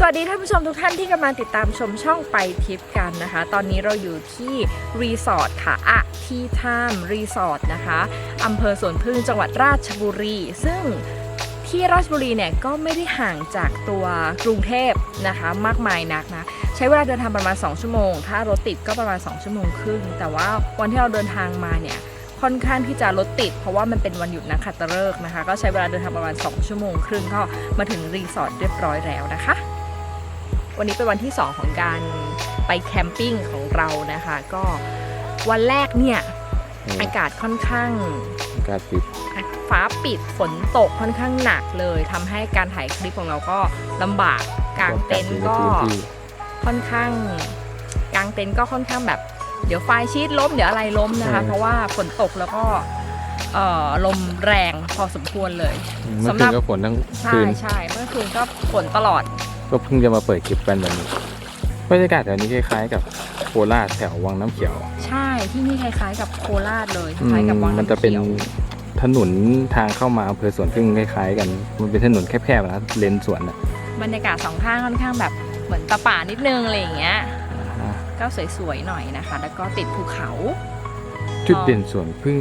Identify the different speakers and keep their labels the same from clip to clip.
Speaker 1: สวัสดีท่านผู้ชมทุกท่านที่กำลังติดตามชมช่องไปทิปกันนะคะ ตอนนี้เราอยู่ที่รีสอร์ทค่ะอะที่ทามรีสอร์ทนะคะอำเภอสวนพึ่งจังหวัดราชบุรี ซึ่งที่ราชบุรีเนี่ยก็ไม่ได้ห่างจากตัวกรุงเทพนะคะ มากมายนักนะ ใช้เวลาเดินทางประมาณ 2 ชั่วโมง ถ้ารถติดก็ประมาณ 2 ชั่วโมงครึ่ง แต่ว่าวันที่เราเดินทางมาเนี่ยค่อนข้างที่จะรถติด เพราะว่ามันเป็นวันหยุดนักขัตฤกษ์นะคะ ก็ใช้เวลาเดินทางประมาณ 2 ชั่วโมงครึ่งก็มาถึงรีสอร์ทเรียบร้อยแล้วนะคะ วันนี้เป็นวันที่ 2 ของการไปแคมปิ้งของเรานะคะ ก็วันแรกเนี่ยอากาศค่อนข้าง
Speaker 2: อากาศปิด
Speaker 1: ฟ้าปิดฝนตกค่อนข้างหนักเลยทำให้การถ่ายคลิปของเราก็ลำบากกางเต็นท์ก็
Speaker 2: พื้นที่
Speaker 1: ค่อนข้างกางเต็นท์ก็ค่อนข้างแบบ เดี๋ยวไฟชีตล้มเดี๋ยวอะไรล้มนะคะ
Speaker 2: ใช่
Speaker 1: เพราะว่าฝนตกแล้วก็เอ่อลมแรงพอสมควรเลย
Speaker 2: เมื่อ
Speaker 1: สำห
Speaker 2: คื
Speaker 1: รับ
Speaker 2: นก็ฝนทั้ง
Speaker 1: ใช่
Speaker 2: คืน
Speaker 1: ใช่เมื่อคืนก็ฝนตลอด
Speaker 2: ก็เพิ่งจะมาเปิดคลิปกันแบบนี้บรรยากาศแถวนี้คล้ายๆ กับโคราชแถววังน้ำเขียว
Speaker 1: ใช่ที่นี่คล้ายๆกับโคราชเลยค
Speaker 2: อื
Speaker 1: ล้ายๆกับวัง
Speaker 2: มัน
Speaker 1: น้ำ
Speaker 2: จะเป็น
Speaker 1: เขียว
Speaker 2: ถนนทางเข้ามาอำเภอสวนพึ่งคล้ายๆ กัน มันเป็นถนนแคบๆนะเลนสวนอะ
Speaker 1: บรรยากาศสองข้างค่อนข้างแบบเหมือนตะป่านิดนึงอะไรอย่างเงี้ย
Speaker 2: อ่า
Speaker 1: ก็สวยๆหน่อยนะคะ แล้วก็ติดภูเขา
Speaker 2: จุดเด่นสวนพึ่ง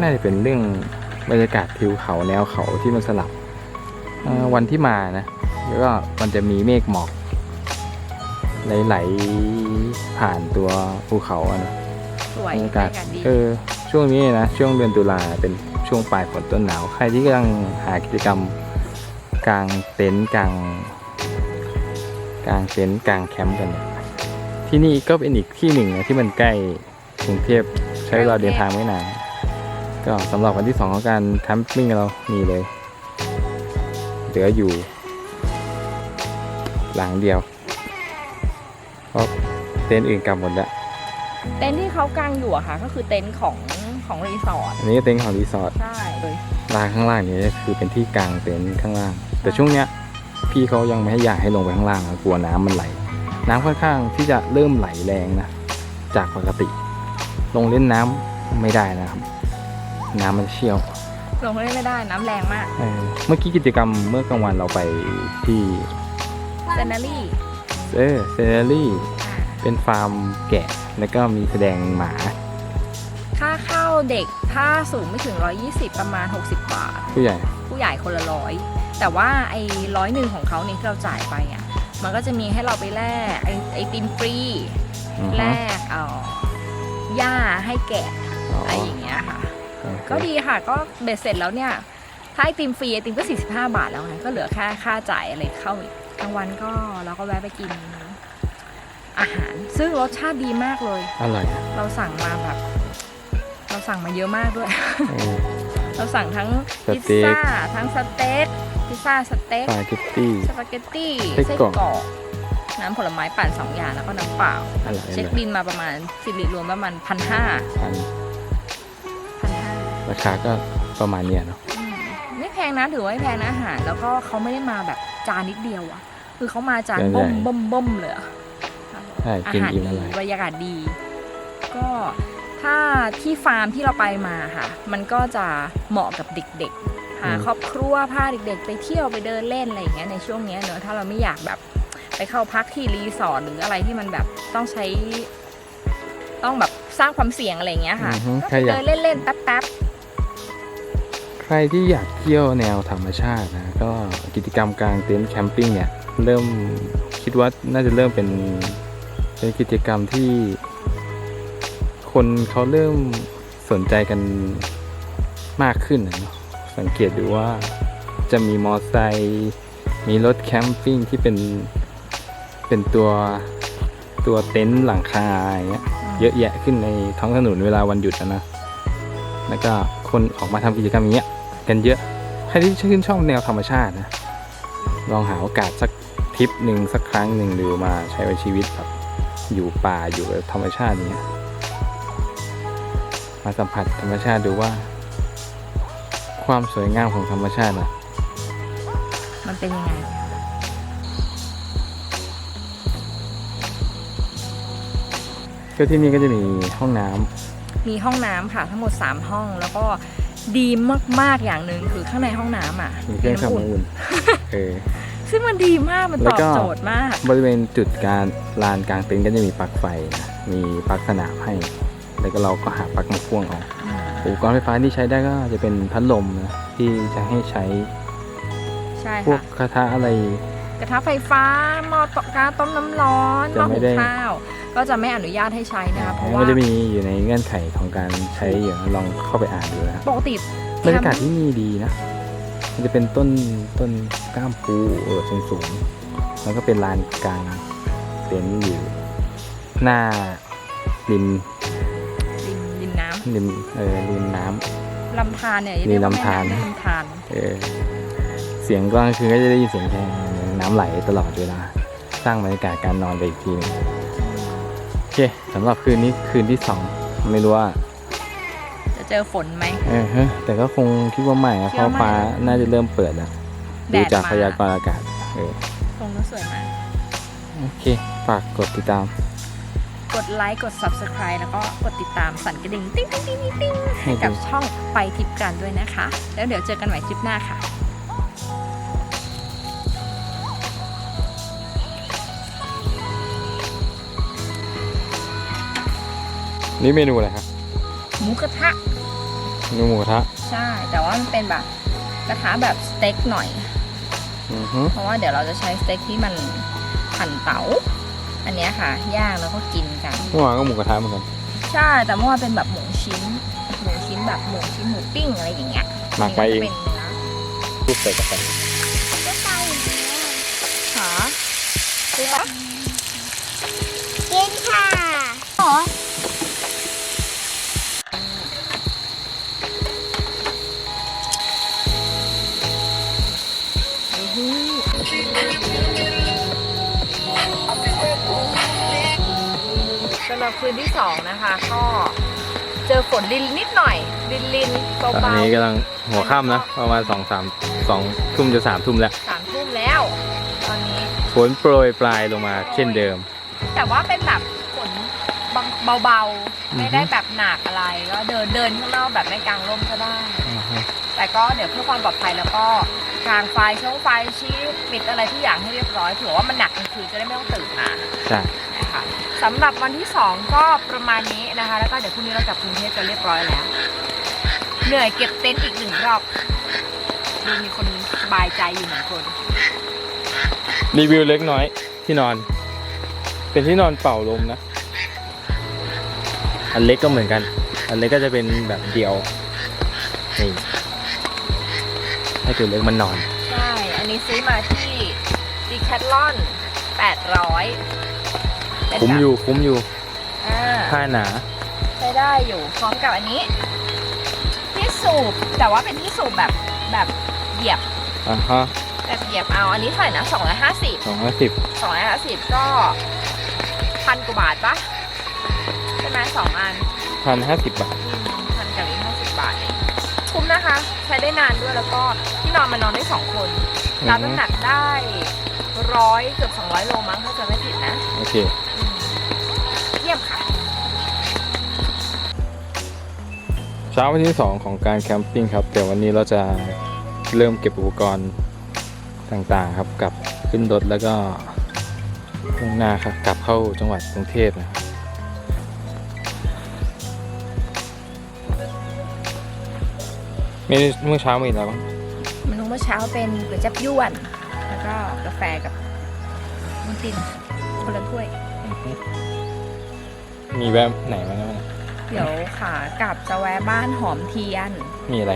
Speaker 2: น่าจะเป็นเรื่องบรรยากาศทิวเขาแนวเขาที่มันสลับเอ่อวันที่มานะ แล้วก็มันจะมีเมฆหมอกไหลๆผ่านตัวภูเขาอะนะ
Speaker 1: สวย
Speaker 2: บรร
Speaker 1: บร
Speaker 2: ยารกาศ
Speaker 1: ยากาศดี
Speaker 2: เออช่วงนี้นะช่วงเดือนตุลาเป็นช่วงปลายฝนต้นหนาว ใครที่กำลังหากิจกรรมกางเต็นท์กางกางเต็นท์กางแคมป์กันเนี่ยที่นี่ก็เป็นอีกที่หนึ่งนะที่มันใกล้กรุงเทพใช้เวลาเดินทางไม่นานก็สำหรับวันที่สองของการแคมปิ้งเรามีเลยเหลืออยู่ หลังเดียวเพราะเต็นท์อื่นกลับหมดแล้ว
Speaker 1: เต็นท์ที่เขากางอยู่อะค่ะ ก็คือเต็นท์ของของรีสอร์ท
Speaker 2: อันนี้ก็เต็นท์ของรีสอร์ท
Speaker 1: ใช่เลย
Speaker 2: ลานข้างล่างนี้คือเป็นที่กลางเต็นท์ข้างล่าง แต่ช่วงเนี้ยพี่เขายังไม่ให้อยากให้ลงไปข้างล่างนะกลัวน้ำมันไหล น้ำค่อนข้างที่จะเริ่มไหลแรงนะจากปกติ ลงเล่นน้ำไม่ได้นะครับ น้ำมันเชี่ยว
Speaker 1: ลงเล่นไม่ได้น้ำแรงมาก
Speaker 2: เออเมื่อกี้กิจกรรมเมื่อกลางวันเราไปที่
Speaker 1: เซนนารี่
Speaker 2: เออเซเนอรี่เป็นฟาร์มแกะ แล้วก็มีแสดงหมา
Speaker 1: ค่าเข้าเด็กถ้าสูงไม่ถึง 120 ประมาณ 60 บาท
Speaker 2: ผู้ใหญ่
Speaker 1: ผู้ใหญ่คนละร้อย แต่ว่าไอ้ร้อยหนึ่งของเขาเนี่ยที่เราจ่ายไปอะ มันก็จะมีให้เราไปแลกไอ้ไอติมฟรี
Speaker 2: อือ
Speaker 1: แล
Speaker 2: ฮะ
Speaker 1: กเอ่อหญ้าให้แกะ
Speaker 2: อ๋อ
Speaker 1: อะไรอย่างเงี้ยค่ะ
Speaker 2: โอเค
Speaker 1: ก็ดีค่ะ ก็เบ็ดเสร็จแล้วเนี่ย ถ้าไอติมฟรีไอติมก็ 45 บาทแล้วไงก็เหลือแค่ค่าจ่ายอะไรเข้าอีก กลางวันก็เราก็แวะไปกินอาหาร ซึ่งรสชาติดีมากเลย
Speaker 2: อร่อยนะ
Speaker 1: เราสั่งมาแบบ เราสั่งมาเยอะมากด้วย
Speaker 2: เออ
Speaker 1: เราสั่งทั้ง
Speaker 2: ส
Speaker 1: พิซ
Speaker 2: เต็ก
Speaker 1: ซ่าทั้งสเต็กพิซซ่าสเต็ก
Speaker 2: สปาเกตตี้
Speaker 1: สปาเกตตี้
Speaker 2: ไส้
Speaker 1: ไส้
Speaker 2: กรอก
Speaker 1: กรอกน้ำผลไม้ปั่นสองอย่างแล้วก็น้ำเปล่า
Speaker 2: อร่อยอ
Speaker 1: เช็ค
Speaker 2: ร่อย
Speaker 1: บินมาประมาณสิริรวมประมาณพันห้า
Speaker 2: อัน
Speaker 1: พันห้า
Speaker 2: ราคาก็ประมาณเนี้ยเนาะ
Speaker 1: ไม่แพงนะถือว่าไม่แพงนะอาหารแล้วก็เขาไม่ได้มาแบบจานนิดเดียวอะ คือเขามาจานบ่มบ่มบ่มเลยอะ
Speaker 2: ใช่
Speaker 1: อา
Speaker 2: กิน
Speaker 1: หาร
Speaker 2: อิ่ม
Speaker 1: ดี
Speaker 2: อร่อย
Speaker 1: บรรยากาศดี ก็ถ้าที่ฟาร์มที่เราไปมาค่ะ มันก็จะเหมาะกับเด็กๆพาครอบครัวพาเด็กๆ ไปเที่ยวไปเดินเล่นอะไรอย่างเงี้ยในช่วงเนี้ยเนอะถ้าเราไม่อยากแบบไปเข้าพักที่รีสอร์ทหรืออะไรที่มันแบบต้องใช้ ต้องแบบสร้างความเสี่ยงอะไรอย่างเงี้ยค่ะ
Speaker 2: อือฮึ
Speaker 1: ก็
Speaker 2: ใคร
Speaker 1: ไป
Speaker 2: อยาก
Speaker 1: เดินเล่นๆแป๊บ
Speaker 2: ใครที่อยากเที่ยวแนวธรรมชาตินะ ก็กิจกรรมกลางเต็นท์แคมปิ้งเนี่ย เริ่มคิดว่าน่าจะเริ่มเป็นเป็นกิจกรรมที่ คนเขาเริ่มสนใจกันมากขึ้นนะเนาะสังเกตดูว่าจะมีมอไซค์มีรถแคมปิ้งที่เป็นเป็นตัวตัวเต็นท์หลังคาอย่างเงี้ย
Speaker 1: ๆ
Speaker 2: เยอะแยะขึ้นในท้องถนนเวลาวันหยุดนะนะแล้วก็คนออกมาทำกิจกรรมอย่างเงี้ยกันเยอะ ใครที่ชื่นชอบแนวธรรมชาตินะ ลองหาโอกาสสัก ทริปหนึ่งสักครั้งหนึ่งหรือมาใช้ชีวิตแบบอยู่ป่าอยู่กับธรรมชาติอย่างเงี้ยมาสัมผัสธรรมชาติดูว่า ความสวยงามของธรรมชาตินะ
Speaker 1: มันเป็นยังไง
Speaker 2: ก็ที่นี่ก็จะมีห้องน้ำ
Speaker 1: มีห้องน้ำค่ะทั้งหมด 3 ห้องแล้วก็ดีมากๆอย่างหนึ่งคือข้างในห้องน้ำอะ
Speaker 2: มีเครื่องทำ
Speaker 1: น้ำอุ่น
Speaker 2: น้ำอุ่นเออ
Speaker 1: ซึ่งมันดีมากมัน
Speaker 2: แล้
Speaker 1: ต
Speaker 2: ว
Speaker 1: อบ
Speaker 2: ก็
Speaker 1: โจทย์มาก
Speaker 2: บริเวณจุดการลานกลางเต็นท์ก็จะมีปลั๊กไฟนะมีปลั๊กสนามให้ แล้วก็เราก็หาปลั๊กมาพ่วงเอาอุปกรณ์ไฟฟ้าที่ใช้ได้ก็จะเป็นพัดลมนะที่จะให้ใช้
Speaker 1: ใช่
Speaker 2: พวก
Speaker 1: ค่ะ
Speaker 2: กระทะอะไร
Speaker 1: กระทะไฟฟ้าหม้อตกาต้มน้ำร้อนห
Speaker 2: จะ
Speaker 1: ม้อ
Speaker 2: ไม่
Speaker 1: หุง
Speaker 2: ได้
Speaker 1: ข้าว ก็จะไม่อนุญาตให้ใช้นะคะเพราะ
Speaker 2: มั
Speaker 1: ว่าน
Speaker 2: จะมีอยู่ในเงื่อนไขของการใช้อยู่ลองเข้าไปอ่านดูนะครับ
Speaker 1: ปกติ
Speaker 2: บรรยากาศที่นี่ดีนะ มันจะเป็นต้นต้นกล้ามปูเออสูงสูงๆแล้วก็เป็นลานกลางเต็นท์อยู่หน้าริม
Speaker 1: ริมริมน้ำ
Speaker 2: ริมเออริมน้ำ
Speaker 1: ลำธารเนี่ย
Speaker 2: มี
Speaker 1: เรียกว่า
Speaker 2: ลำธาร
Speaker 1: แม่น้ำลำธาร
Speaker 2: เออเสียงกลางคืนก็จะได้ยินเสียงแค่น้ำไหลตลอดเวลาสร้างบรรยากาศการนอนไปอีกทีหนึงโอเคสำหรับคืนนี้คืนที่สองไม่รู้ว่า
Speaker 1: จะ เจอฝนไหม
Speaker 2: เออฮะแต่ก็คงคิดว่าไม่อะ
Speaker 1: คิ
Speaker 2: เพ
Speaker 1: ด
Speaker 2: ราะ
Speaker 1: ว่าไม่
Speaker 2: ฟ้าน่าจะเริ่มเปิดแล้ว
Speaker 1: แด
Speaker 2: ดู
Speaker 1: ด
Speaker 2: จาก
Speaker 1: มา
Speaker 2: พยากรณ์อากาศเออ
Speaker 1: ตรงนู้นสวยมาก
Speaker 2: โอเค ฝากกดติดตาม
Speaker 1: กดไลค์ กด subscribe แล้วก็กดติดตามสั่นกระดิ่งติ๊งติ๊งติ๊งติ๊งติ๊ง
Speaker 2: ให้
Speaker 1: ให้กับ
Speaker 2: ดู
Speaker 1: ช่องไปทิปกันด้วยนะคะ แล้วเดี๋ยวเจอกันใหม่คลิปหน้าค่ะ
Speaker 2: นี่เมนูอะไรครับ
Speaker 1: หมูกระทะ
Speaker 2: เมนูหมูกระทะ
Speaker 1: ใช่ แต่ว่ามันเป็นแบบกระทะแบบสเต็กหน่อย
Speaker 2: อือฮึ
Speaker 1: เพราะว่าเดี๋ยวเราจะใช้สเต็กที่มันหั่นเตา๋าอันเนี้ยค่ะ ย่างแล้วก็กินกัน
Speaker 2: เมื่อวานก็หมูกระทะเหมือนกัน
Speaker 1: ใช่ แต่เมื่อวานเป็นแบบหมูชิ้น หมูชิ้นแบบหมูชิ้นหมูปิ้งอะไรอย่างเงี้ย
Speaker 2: หมักไปเอง
Speaker 1: นนี้ก็จะเป็นเนื้อ
Speaker 2: รูปใส่กระแส
Speaker 1: ก็ไปหาซื้อปะ
Speaker 3: กินค่ะหรอำ
Speaker 1: หรับคืนที่สองนะคะ ก็เจอฝนลินนิดหน่อย ลินลินๆ
Speaker 2: ตอน
Speaker 1: เบา
Speaker 2: นี้กำลังหัวค่ำนะ ประมาณสองสามสองทุ่มจะสามทุ่มแล้ว
Speaker 1: ๆสามทุ่มแล้ว ตอนนี้
Speaker 2: ฝนโปรยปลายลงมาเช่นเดิม
Speaker 1: แต่ว่าเป็นแบบฝนบางเบา
Speaker 2: อือฮึ
Speaker 1: ๆไม่ได้แบบหนักอะไร ก็เดินเดินข้างนอกแบบไม่กางร่มก็ได้
Speaker 2: อือฮึ
Speaker 1: แต่ก็เดี๋ยวเพื่อความปลอดภัยแล้วก็กางไฟช่องไฟชี้ปิดอะไรทุกอย่างให้เรียบร้อยเผื่อว่ามันหนักกลางคืนจะได้ไม่ต้องตื่นมา
Speaker 2: ใช่
Speaker 1: นะคะ สำหรับวันที่ 2 ก็ประมาณนี้นะคะ แล้วก็เดี๋ยวพรุ่งนี้เรากลับกรุงเทพกันเรียบร้อยแล้ว เหนื่อยเก็บเต็นท์อีกหนึ่งรอบดูมีคนสบายใจอยู่หนึ่งคน
Speaker 2: รีวิวเล็กน้อยที่นอน เป็นที่นอนเป่าลมนะ อันเล็กก็เหมือนกัน อันเล็กก็จะเป็นแบบเดียวนี่ให้ตัวเล็กมันนอน
Speaker 1: ใช่ อันนี้ซื้อมาที่ดีแคทลอน800เป็น
Speaker 2: คุ้ม
Speaker 1: แบบ
Speaker 2: อยู่คุ้มอยู่
Speaker 1: อ่า
Speaker 2: ผ้าหนา
Speaker 1: ใช้ได้อยู่พร้อมกับอันนี้ ที่สูบแต่ว่าเป็นที่สูบแบบแบบเหยียบ
Speaker 2: อ่าฮะ
Speaker 1: แบบเหยียบเอาอันนี้เท่าไหร่นะ250
Speaker 2: สองร้อยสิบ
Speaker 1: 250ก็พันกว่าบาทปะใช่ไหมสองอัน
Speaker 2: พันห้าสิบบาท
Speaker 1: พันกับอีกห้าสิบบาทเองคุ้มนะคะ ใช้ได้นานด้วยแล้วก็ที่นอนมานอนได้สองคนรับน้ำหนักได้ร้อยเกือบสองร้อยโลมั้งถ้าจะไม่ผิดนะ
Speaker 2: โอเค ช้าวันที่สองของการแคมปิ้งครับแต่วันนี้เราจะเริ่มเก็บอุปกรณ์ต่างๆครับกลับขึ้นรถแล้วก็มุ่งหน้าครับกลับเข้าจังหวัดกรุงเทพนะครับเมนูเมื่อเช้ามีอะไรบ้าง
Speaker 1: เมนูเมื่อเช้าเป็นก๋วยจับยวน แล้วก็กาแฟกับมุนตินคนละถ้วย
Speaker 2: มีแวะไหนมาแล้วนะ
Speaker 1: เดี๋ยวขากลับจะแวะบ้านหอมเทียน
Speaker 2: มีอะไร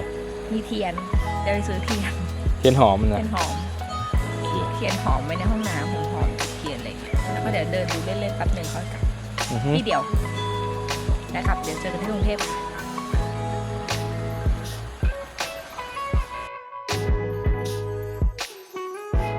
Speaker 1: มีเทียนเดี๋ยวไปซื้อเทียน
Speaker 2: เทียนหอม
Speaker 1: เที
Speaker 2: นะ
Speaker 1: ยนหอม
Speaker 2: โอเค
Speaker 1: เทียนหอมไว้ในห้องน้ำหอมหอมๆเทียนอะไรอย่างเงี้ยแล้วก็เดี๋ยวเดินดูเล่นๆแป๊บหนึ่งค่อยกลับ
Speaker 2: อือฮึ
Speaker 1: ที่เดียวนะครับ เดี๋ยวเจอกันที่กรุงเทพค่ะ